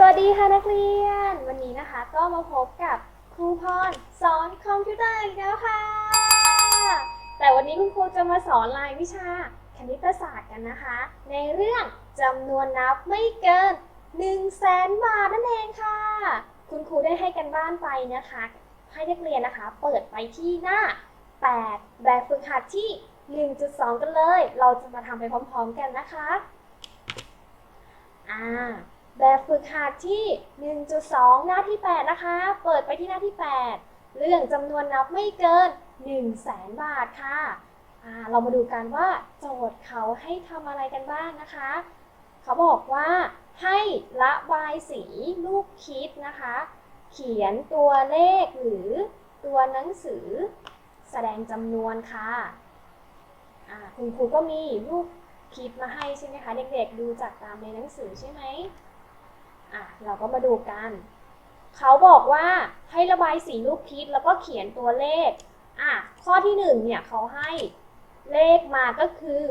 สวัสดีค่ะนักเรียน วันนี้นะคะก็มาพบกับครูพรสอนคอมพิวเตอร์อีกแล้วค่ะ แต่วันนี้คุณครูจะมาสอนรายวิชาคณิตศาสตร์กันนะคะ ในเรื่องจำนวนนับไม่เกิน1 0 0 0 0แสนบาทนั่นเองค่ะ คุณครูได้ให้กันบ้านไปนะคะ ให้นักเรียนนะคะ เปิดไปที่หน้า 8 แบบฝึกหัดที่ 1.2 กันเลย เราจะมาทำไปพร้อม ๆ กันนะคะอ่า แบบฝึกหัดที่ 1.2 หน้าที่ 8 นะคะ เปิดไปที่หน้าที่ 8 เรื่องจำนวนนับไม่เกิน 1 0 0 0 0แสนบาทค่ะเรามาดูกันว่าโจทย์เขาให้ทำอะไรกันบ้างนะคะ เขาบอกว่าให้ระบายสีลูกคิดนะคะ เขียนตัวเลขหรือตัวหนังสือ แสดงจำนวนค่ะคุณครูก็มีรูปคิดมาให้ใช่ไหมคะ เด็กๆดูจากตามในหนังสือใช่ไหม อะเราก็มาดูกัน เขาบอกว่าให้ระบายสีลูกคิดแล้วก็เขียนตัวเลข อะข้อที่หนึ่งเนี่ยเขาให้เลขมาก็คือ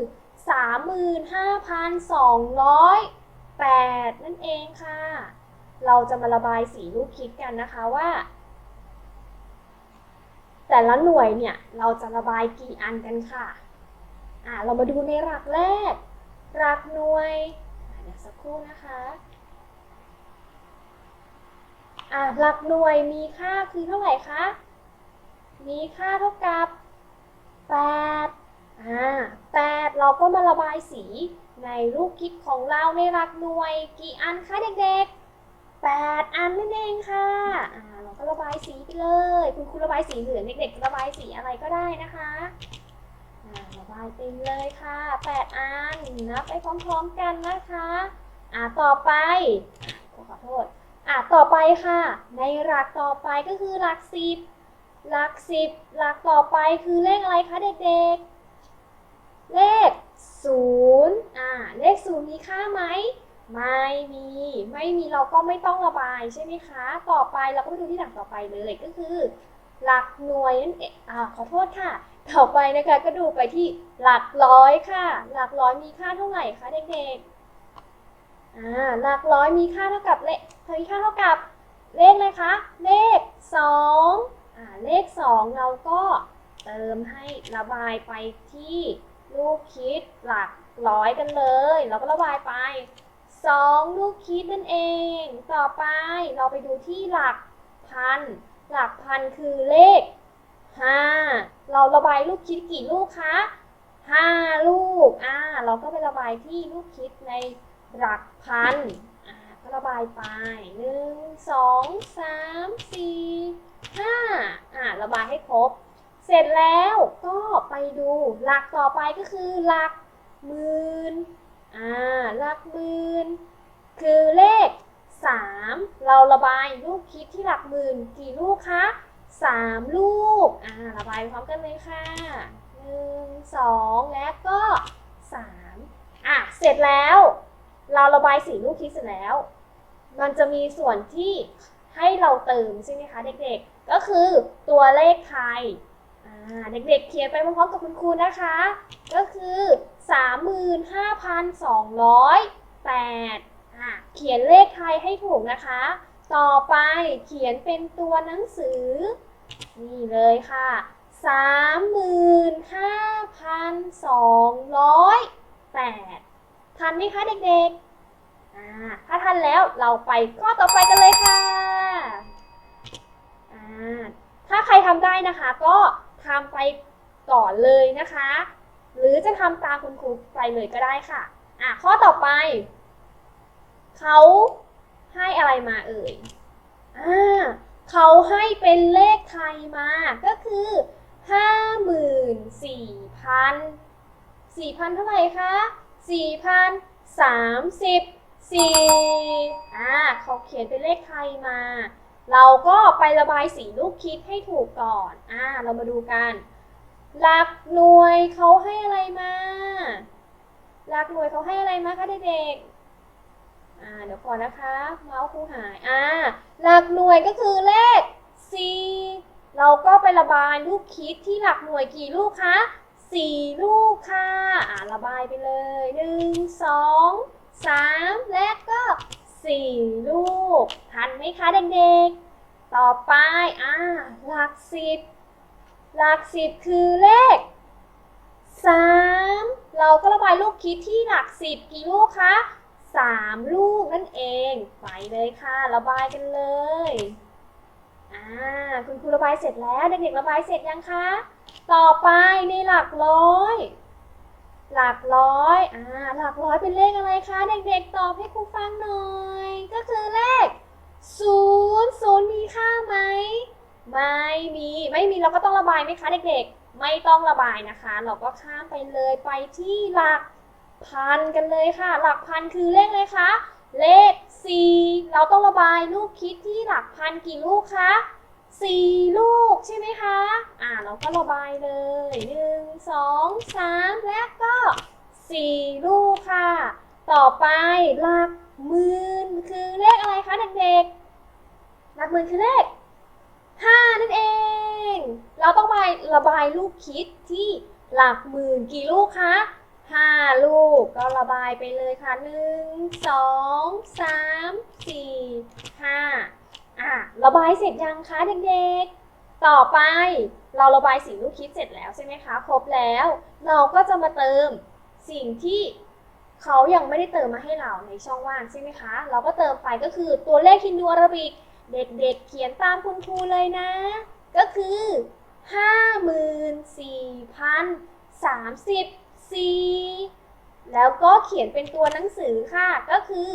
35,208นั่นเองค่ะ เราจะมาระบายสีลูกคิดกันนะคะว่า แต่ละหน่วยเนี่ยเราจะระบายกี่อันกันค่ะอะ เรามาดูในหลักแรก หลักหน่วยเดี๋ยวสักครู่นะคะ อะหลักหน่วยมีค่าคือเท่าไหร่คะ มีค่าเท่ากับ8อ่า8เราก็มาระบายสีในรูปคิดของเราในหลักหน่วย กี่อันคะเด็กๆ 8 อันนั่นเองค่ะอ่าเราก็ระบายสีไปเลย คุณครูระบายสีเหลืองเด็กๆระบายสีอะไรก็ได้นะคะอ่าระบายเต็มเลยค่ะ 8 อันนับไปพร้อมๆกันนะคะ อ่าต่อไปขอโทษ อะต่อไปค่ะ ในหลักต่อไปก็คือหลักสิบหลักสิบหลักต่อไปคือเลขอะไรคะเด็กๆ เลขศูนย์อ่าเลขศูนย์มีค่าไหมไม่มี ไม่มีเราก็ไม่ต้องระบายใช่ไหมคะ ต่อไปเราก็ไปดูที่หลักต่อไปเลยก็คือ หลักหน่วยนั่นเองอ่าขอโทษค่ะ ต่อไปนะคะก็ดูไปที่หลักร้อยค่ะ หลักร้อยมีค่าเท่าไหร่คะเด็กๆอ่าหลักร้อยมีค่าเท่ากับเลข มีค่าเท่ากับเลขเลยคะ เลขสองอ่าเลขสองเราก็เติมให้ระบายไปที่ลูกคิดหลักร้อยกันเลย เราก็ระบายไปสองลูกคิดนั่นเอง ต่อไปเราไปดูที่หลักพัน หลักพันคือเลขห้าเราระบายลูกคิดกี่ลูกคะห้าลูก อ่า เราก็ไประบายที่ลูกคิดในหลักพัน ระบายไปหนึ่งสองสามสี่ห้าอ่าระบายให้ครบ เสร็จแล้วก็ไปดูหลักต่อไปก็คือหลักหมื่นอ่าหลักหมื่นคือเลขสามเราระบายลูกคิดที่หลักหมื่นกี่ลูกคะสามลูกอ่าระบายพร้อมกันเลยค่ะหนึ่งสองและก็สามอะเสร็จแล้ว เราระบายสีลูกคิดเสร็จแล้ว มันจะมีส่วนที่ให้เราเติมใช่ไหมคะเด็กๆ ก็คือตัวเลขไทยเด็กๆเขียนไปพร้อมๆกับคุณครูนะคะ ก็คือ 35,208อ่าเขียนเลขไทยให้ถูกนะคะ ต่อไปเขียนเป็นตัวหนังสือ นี่เลยค่ะ 35,208ทันไหมคะเด็กๆ ถ้าทันแล้วเราไปข้อต่อไปกันเลยค่ะ ถ้าใครทำได้นะคะ ก็ทำไปก่อนเลยนะคะ หรือจะทำตามคุณครูไปเลยก็ได้ค่ะ อ่าข้อต่อไปเขาให้อะไรมาเอ่ย อ่าเขาให้เป็นเลขไทยมา ก็คือห้าหมื่นสี่พันสี่พันเท่าไหร่คะสี่พันสามสิบ สี่อ่าเขาเขียนเป็นเลขไทยมา เราก็ไประบายสีลูกคิดให้ถูกก่อนอ่าเรามาดูกัน หลักหน่วยเขาให้อะไรมา หลักหน่วยเขาให้อะไรมาคะเด็กๆอ่าเดี๋ยวก่อนนะคะเมาส์ครูหายอ่าหลักหน่วยก็คือเลข4เราก็ไประบายลูกคิดที่หลักหน่วยกี่ลูกคะ4ลูกค่ะอ่าระบายไปเลย 1 2 3 และก็ 4 ลูก ทันไหมคะเด็กๆ ต่อไปอ่าหลักสิบหลักสิบคือเลขสามเราก็ระบายลูกคิดที่หลักสิบกี่ลูกคะสามลูกนั่นเอง ไปเลยค่ะ ระบายกันเลยอ่าคุณครูระบายเสร็จแล้ว เด็กๆระบายเสร็จยังคะ ต่อไปในหลักร้อย หลักร้อย อ่า หลักร้อยเป็นเลขอะไรคะ เด็กๆ ตอบให้ครูฟังหน่อย ก็คือเลขศูนย์ศูนย์มีค่าไหม ไม่มี ไม่มีเราก็ต้องระบายไหมคะเด็กๆ ไม่ต้องระบายนะคะ เราก็ข้ามไปเลยไปที่หลักพันกันเลยค่ะ หลักพันคือเลขอะไรคะ เลขสี่เราต้องระบายลูกคิดที่หลักพันกี่ลูกคะ สี่ลูกใช่ไหมคะ อ่าเราก็ระบายเลยหนึ่งสองสามและก็สี่ลูกค่ะ ต่อไปหลักหมื่นคือเลขอะไรคะเด็กๆหลักหมื่นคือเลขห้านั่นเอง เราต้องไประบายลูกคิดที่หลักหมื่นกี่ลูกคะห้าลูกก็ระบายไปเลยค่ะหนึ่งสองสามสี่ห้า อะระบายเสร็จยังคะเด็กๆ ต่อไปเราระบายสิ่งลูกคิดเสร็จแล้วใช่ไหมคะครบแล้ว เราก็จะมาเติมสิ่งที่เขายังไม่ได้เติมมาให้เราในช่องว่างใช่ไหมคะ เราก็เติมไปก็คือตัวเลขฮินดูอาราบิก เด็กๆ เขียนตามคุณครูเลยนะ ก็คือ 54,034 แล้วก็เขียนเป็นตัวหนังสือค่ะ ก็คือ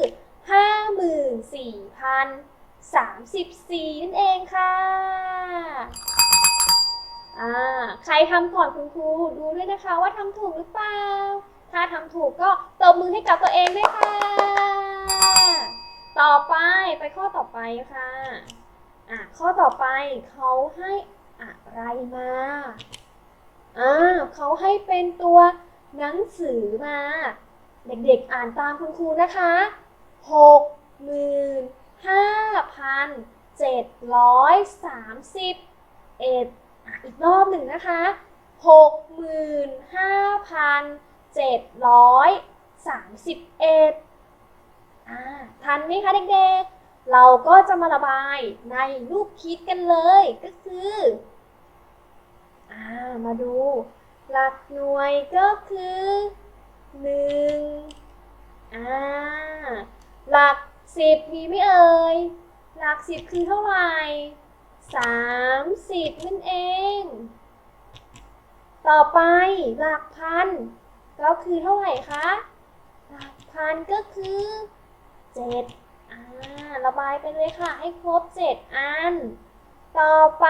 34 นั่นเองค่ะอ่าใครทำก่อนคุณครูดูด้วยนะคะว่าทำถูกหรือเปล่า ถ้าทำถูกก็ตบมือให้กับตัวเองด้วยค่ะ ต่อไปไปข้อต่อไปค่ะอะข้อต่อไปเขาให้อะไรมาอ่าเขาให้เป็นตัวหนังสือมา เด็กๆอ่านตามคุณครูนะคะหกหมื่น ห้าพันเจ็ดร้อยสามสิบเอ็ดอีกรอบหนึ่งนะคะหกหมื่นห้าพันเจ็ดร้อยสามสิบเอ็ดอ่าทันไหมคะเด็กๆ เราก็จะมาระบายในรูปคิดกันเลยก็คืออ่ามาดู หลักหน่วยก็คือหนึ่งอ่าหลัก สิบมีไหมเอ่ย หลักสิบคือเท่าไหร่สามสิบนั่นเอง ต่อไปหลักพัน ก็คือเท่าไหร่คะ หลักพันก็คือเจ็ดอ่าระบายไปเลยค่ะ ให้ครบเจ็ดอัน ต่อไป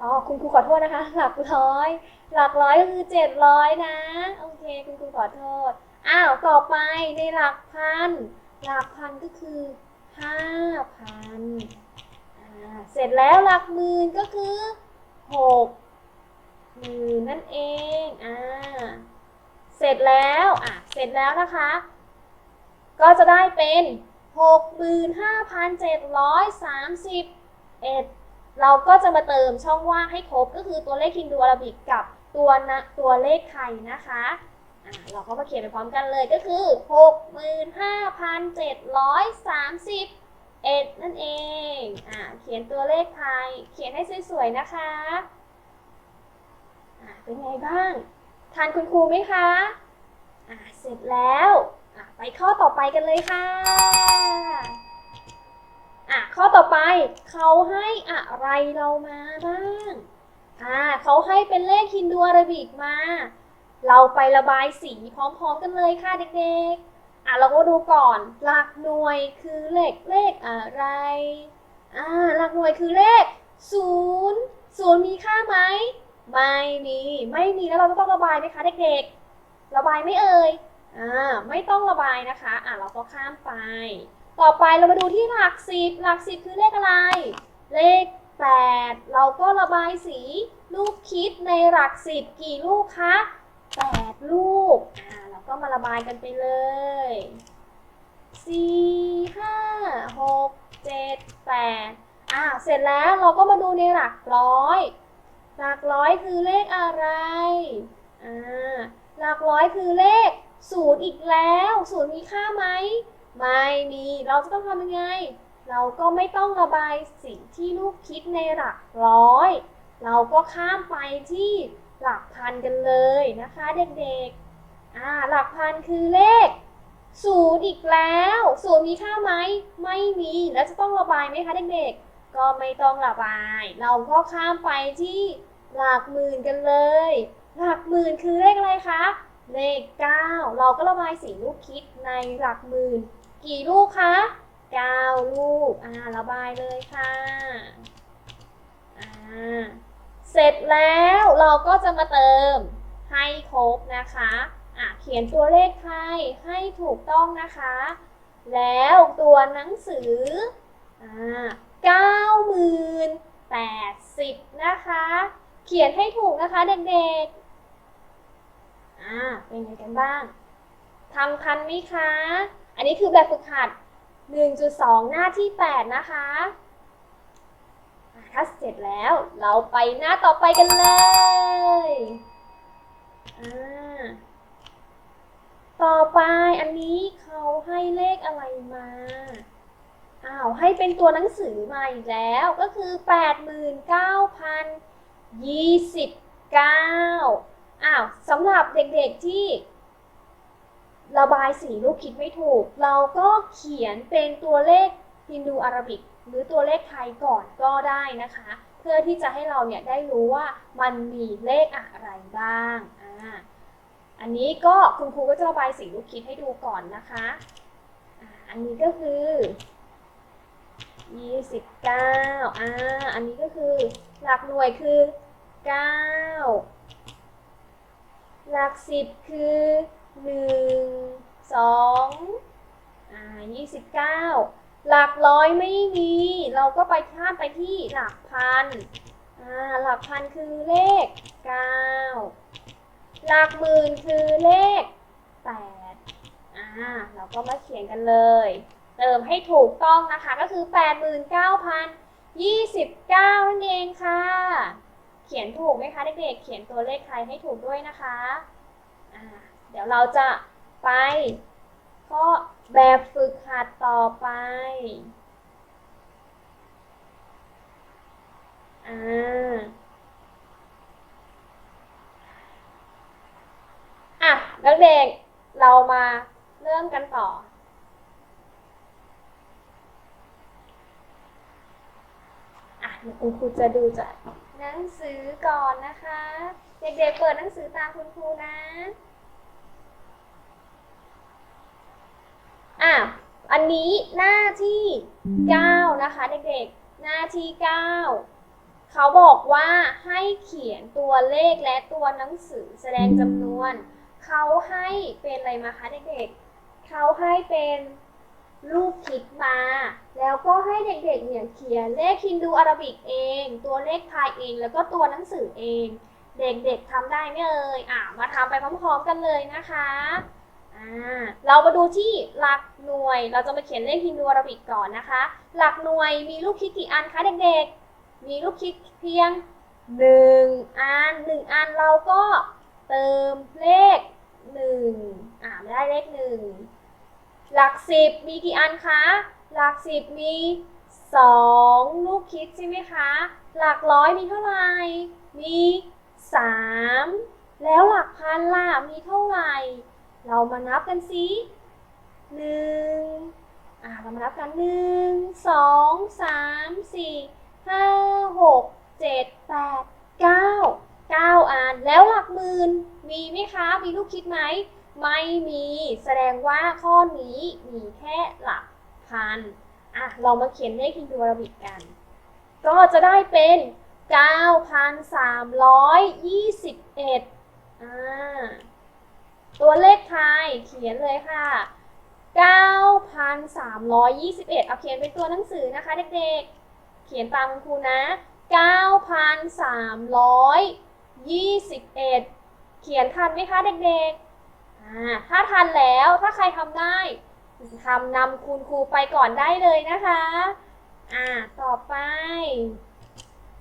อ๋อคุณครูขอโทษนะคะ หลักร้อย หลักร้อยก็คือเจ็ดร้อยนะ โอเค คุณครูขอโทษ อ้าว ต่อไปในหลักพัน หลักพันก็คือห้าพันเสร็จแล้วหลักหมื่นก็คือหกหมื่นนั่นเองอ่าเสร็จแล้วอะเสร็จแล้วนะคะ ก็จะได้เป็น65,731เราก็จะมาเติมช่องว่างให้ครบก็คือตัวเลขฮินดูอาราบิกกับตัวนะตัวเลขไทยนะคะ เราก็มาเขียนไปพร้อมกันเลยก็คือ 65,731นั่นเอง อะเขียนตัวเลขไทย เขียนให้สวยๆ นะคะอะเป็นไงบ้าง ทานคุณครูไหมคะ อะเสร็จแล้วอะไปข้อต่อไปกันเลยค่ะ อะข้อต่อไปเขาให้อะไรเรามาบ้าง อ่าเขาให้เป็นเลขฮินดูอาราบิกมา เราไประบายสีพร้อมๆกันเลยค่ะเด็กๆ อะเราก็ดูก่อน หลักหน่วยคือเลขเลขอะไร อ่า หลักหน่วยคือเลขศูนย์ศูนย์มีค่าไหม ไม่มี ไม่มีแล้วเราต้องระบายไหมคะเด็กๆ ระบายไม่เอ่ย อ่า ไม่ต้องระบายนะคะ อะเราก็ข้ามไป ต่อไปเรามาดูที่หลักสิบ หลักสิบคือเลขอะไร เลขแปดเราก็ระบายสีลูกคิดในหลักสิบกี่ลูกคะ แปดลูก อ่าเราก็มาระบายกันไปเลยสี่ห้าหกเจ็ดแปดอ่าเสร็จแล้วเราก็มาดูในหลักร้อย หลักร้อยคือเลขอะไร อ่า หลักร้อยคือเลขศูนย์อีกแล้วศูนย์มีค่าไหม ไม่มี เราจะต้องทำยังไง เราก็ไม่ต้องระบายสิ่งที่ลูกคิดในหลักร้อย เราก็ข้ามไปที่ หลักพันกันเลยนะคะเด็กๆอ่าหลักพันคือเลขศูนย์อีกแล้วศูนย์มีค่าไหมไม่มีแล้วจะต้องระบายไหมคะเด็กๆ ก็ไม่ต้องระบาย เราก็ข้ามไปที่หลักหมื่นกันเลย หลักหมื่นคือเลขอะไรคะเลข 9 เราก็ระบายสีลูกคิดในหลักหมื่น กี่ลูกคะ9ลูกอ่าระบายเลยค่ะอ่า เสร็จแล้วเราก็จะมาเติมให้ครบนะคะอะเขียนตัวเลขไทยให้ถูกต้องนะคะ แล้วตัวหนังสืออ่าเก้าหมื่นแปดสิบนะคะ เขียนให้ถูกนะคะเด็กๆอ่าเป็นไงกันบ้างทำทันไหมคะ อันนี้คือแบบฝึกหัด 1.2 หน้าที่ 8 นะคะ อะเสร็จแล้ว เราไปหน้าต่อไปกันเลยอ่าต่อไปอันนี้เขาให้เลขอะไรมา อ้าว ให้เป็นตัวหนังสือมาอีกแล้วก็คือ 89,029 อ้าวสำหรับเด็กๆที่ระบายสีลูกคิดไม่ถูก เราก็เขียนเป็นตัวเลข ฮินดูอาราบิก หรือตัวเลขไทยก่อนก็ได้นะคะ เพื่อที่จะให้เราเนี่ยได้รู้ว่ามันมีเลขอะไรบ้างอ่าอันนี้ก็คุณครูก็จะระบายสีลูกคิดให้ดูก่อนนะคะอันนี้ก็คือ29อ่า อันนี้ก็คือหลักหน่วยคือ 9 หลักสิบคือหนึ่งสองอ่ายี่สิบเก้า หลักร้อยไม่มี เราก็ไปข้ามไปที่หลักพันอ่าหลักพันคือเลขเก้าหลักหมื่นคือเลขแปดอ่าเราก็มาเขียนกันเลย เติมให้ถูกต้องนะคะก็คือ 89,029นั่นเองค่ะ เขียนถูกไหมคะเด็กๆเขียนตัวเลขไทยให้ถูกด้วยนะคะอ่าเดี๋ยวเราจะไปข้อ แบบฝึกหัดต่อไป อ่า อะนักเด็กเรามาเริ่มกันต่อ อะคุณครูจะดูจากหนังสือก่อนนะคะ เด็กๆเปิดหนังสือตามคุณครูนะ อะอันนี้หน้าที่9นะคะเด็กๆ หน้าที่9เขาบอกว่าให้เขียนตัวเลขและตัวหนังสือแสดงจำนวน เขาให้เป็นอะไรมาคะเด็กๆ เขาให้เป็นรูปคิดมา แล้วก็ให้เด็กๆ เนี่ยเขียนเลขฮินดูอาราบิกเอง ตัวเลขไทยเอง แล้วก็ตัวหนังสือเอง เด็กๆทำได้ไหมเอ่ย อะมาทำไปพร้อมๆกันเลยนะคะ เรามาดูที่หลักหน่วย เราจะมาเขียนเลขฮินดูอาราบิกก่อนนะคะ หลักหน่วยมีลูกคิดกี่อันคะเด็กๆ มีลูกคิดเพียงหนึ่งอันหนึ่งอันเราก็เติมเลขหนึ่งอ่าไม่ได้เลขหนึ่งหลักสิบมีกี่อันคะ หลักสิบมีสองลูกคิดใช่ไหมคะ หลักร้อยมีเท่าไหร่ มีสามแล้วหลักพันล่ะมีเท่าไหร่ เรามานับกันสิหนึ่งอ่าเรามานับกันหนึ่งสองสามสี่ห้าหกเจ็ดแปดเก้าเก้าอัน แล้วหลักหมื่นมีไหมคะ มีลูกคิดไหม ไม่มี แสดงว่าข้อนี้มีแค่หลักพันอะ เรามาเขียนเลขฮินดูอาราบิกกัน ก็จะได้เป็น 9,321อ่า ตัวเลขไทยเขียนเลยค่ะ 9,321 เอาเขียนเป็นตัวหนังสือนะคะเด็กๆ เขียนตามคุณครูนะ 9,321 เขียนทันไหมคะเด็กๆ ถ้าทันแล้วถ้าใครทำได้ทำนำคุณครูไปก่อนได้เลยนะคะ อ่า ต่อไป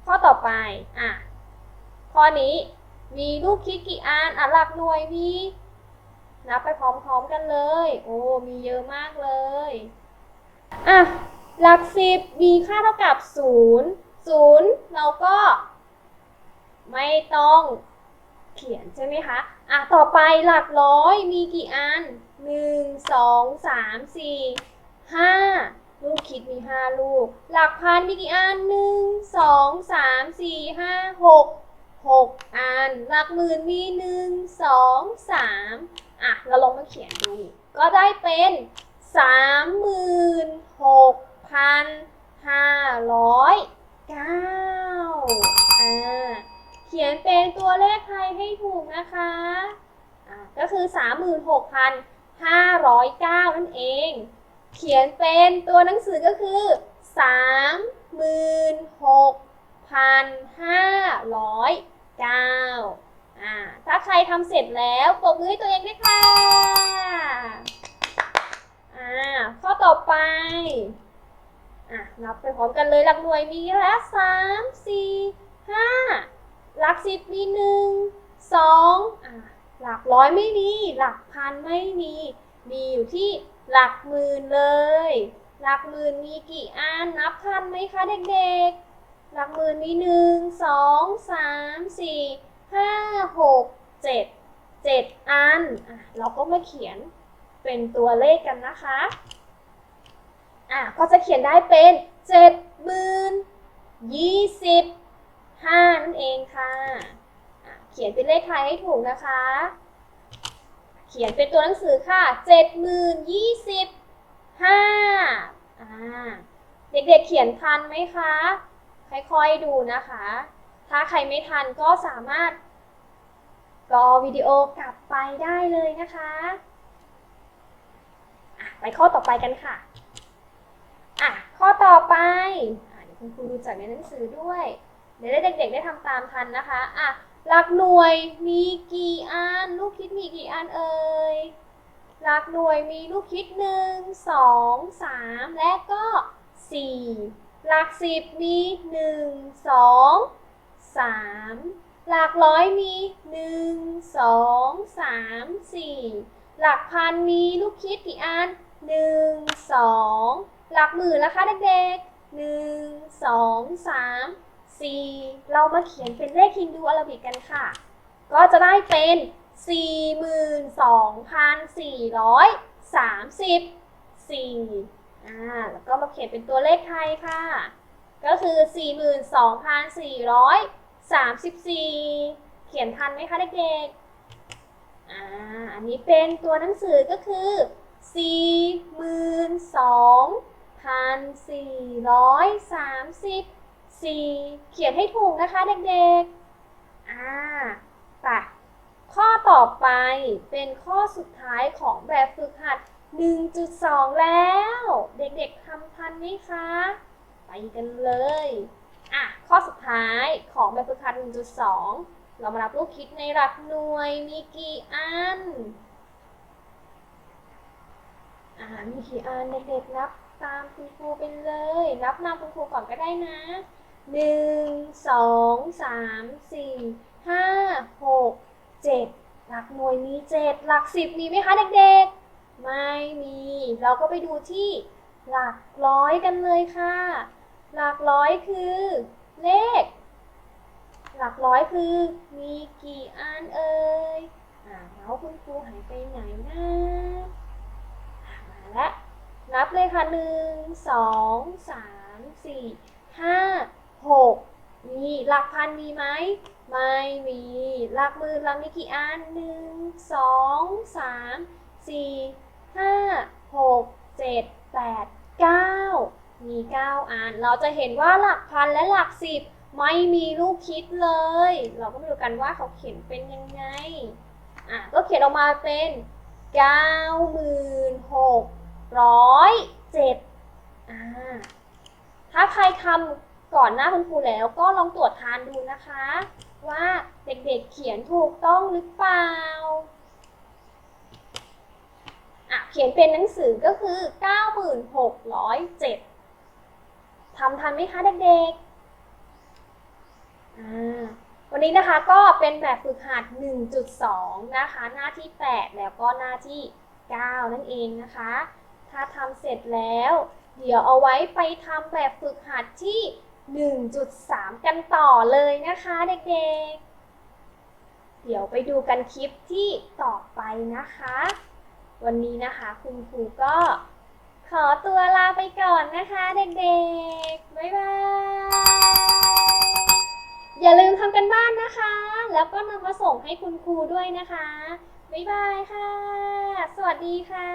ข้อต่อไป อะข้อนี้มีลูกคิดกี่อันอะหลักหน่วยมี นับไปพร้อมๆกันเลย โอ้ มีเยอะมากเลย อะ หลักสิบมีค่าเท่ากับศูนย์ศูนย์เราก็ไม่ต้องเขียนใช่ไหมคะ อะ ต่อไปหลักร้อยมีกี่อันหนึ่งสองสามสี่ห้าลูกคิดมีห้าลูก หลักพันมีกี่อันหนึ่งสองสามสี่ห้าหกหกอัน หลักหมื่นมีหนึ่งสองสาม อะเราลองมาเขียนดู ก็ได้เป็นสามหมื่นหกพันห้าร้อยเก้าอ่า เขียนเป็นตัวเลขไทยให้ถูกนะคะ อ่า ก็คือ36,509นั่นเอง เขียนเป็นตัวหนังสือก็คือ36,509อ่า ถ้าใครทำเสร็จแล้วปรบมือให้ตัวเองด้วยค่ะอ่าข้อต่อไปอะนับไปพร้อมกันเลยหลักหน่วยมีแล้วสามสี่ห้าหลักสิบมีหนึ่งสองอะหลักร้อยไม่มี หลักพันไม่มี มีอยู่ที่หลักหมื่นเลย หลักหมื่นมีกี่อันนับทันไหมคะเด็กๆ หลักหมื่นมีหนึ่งสองสามสี่ ห้าหกเจ็ดเจ็ดอันอะเราก็มาเขียนเป็นตัวเลขกันนะคะอะก็จะเขียนได้เป็นเจ็ดหมื่นยี่สิบห้านั่นเองค่ะะเขียนเป็นเลขไทยให้ถูกนะคะ เขียนเป็นตัวหนังสือค่ะเจ็ดหมื่นยี่สิบห้าอ่าเด็กๆเขียนทันไหมคะ ค่อยๆดูนะคะ ถ้าใครไม่ทันก็สามารถรอวิดีโอกลับไปได้เลยนะคะไปข้อต่อไปกันค่ะอะข้อต่อไปอะเดี๋ยวคุณครูดูจากในหนังสือด้วย เดี๋ยวได้เด็กๆได้ทำตามทันนะคะอะหลักหน่วยมีกี่อันลูกคิดมีกี่อันเอ่ยหลักหน่วยมีลูกคิดหนึ่งสองสามและก็สี่หลักสิบมีหนึ่งสอง สามหลักร้อยมีหนึ่งสองสามสี่หลักพันมีลูกคิดกี่อันหนึ่งสองหลักหมื่นละคะเด็กๆหนึ่งสองสามสี่เรามาเขียนเป็นเลขฮินดูอาราบิกกันค่ะ ก็จะได้เป็น42,434อ่าแล้วก็มาเขียนเป็นตัวเลขไทยค่ะ ก็คือสี่หมื่นสองพันสี่ร้อย 42,434 เขียนทันไหมคะเด็กๆ อ่า อันนี้เป็นตัวหนังสือก็คือ 42,434 เขียนให้ถูกนะคะเด็กๆ อ่าไปข้อต่อไปเป็นข้อสุดท้ายของแบบฝึกหัด 1.2 แล้ว เด็กๆทำทันไหมคะ ไปกันเลย อะข้อสุดท้ายของแบบฝึกหัด1.2 เรามารับลูกคิดในหลักหน่วยมีกี่อันอ่ามีกี่อันเด็กๆนับตามคุณครูไปเลย นับนำคุณครูก่อนก็ได้นะหนึ่งสองสามสี่ห้าหกเจ็ดหลักหน่วยมีเจ็ดหลักสิบมีไหมคะเด็กๆ ไม่มี เราก็ไปดูที่หลักร้อยกันเลยค่ะ หลักร้อยคือ เลข หลักร้อยคือ มีกี่อันเอ่ยอ่าแล้วคุณครูหายไปไหนนะมาแล้วนับเลยค่ะหนึ่งสองสามสี่ห้าหกมีหลักพันมีไหมไม่มีหลักหมื่นเรามีกี่อันหนึ่งสองสามสี่ห้าหกเจ็ดแปด มีเก้าอัน เราจะเห็นว่าหลักพันและหลักสิบไม่มีลูกคิดเลย เราก็มาดูกันว่าเขาเขียนเป็นยังไง อะ ก็เขียนออกมาเป็นเก้าหมื่นหกร้อยเจ็ดอ่า ถ้าใครทำก่อนหน้าคุณครูแล้วก็ลองตรวจทานดูนะคะ ว่าเด็กๆเขียนถูกต้องหรือเปล่า อะ เขียนเป็นหนังสือก็คือ 9607 ทำทันไหมคะเด็กๆ วันนี้นะคะก็เป็นแบบฝึกหัด 1.2 นะคะ หน้าที่ 8 แล้วก็หน้าที่ 9 นั่นเองนะคะ ถ้าทำเสร็จแล้ว เดี๋ยวเอาไว้ไปทำแบบฝึกหัดที่ 1.3 กันต่อเลยนะคะเด็กๆเดี๋ยวไปดูกันคลิปที่ต่อไปนะคะ วันนี้นะคะคุณครูก็ ขอตัวลาไปก่อนนะคะเด็กๆ บ๊ายบาย อย่าลืมทำกันบ้านนะคะ แล้วก็นำมาส่งให้คุณครูด้วยนะคะ บ๊ายบายค่ะ สวัสดีค่ะ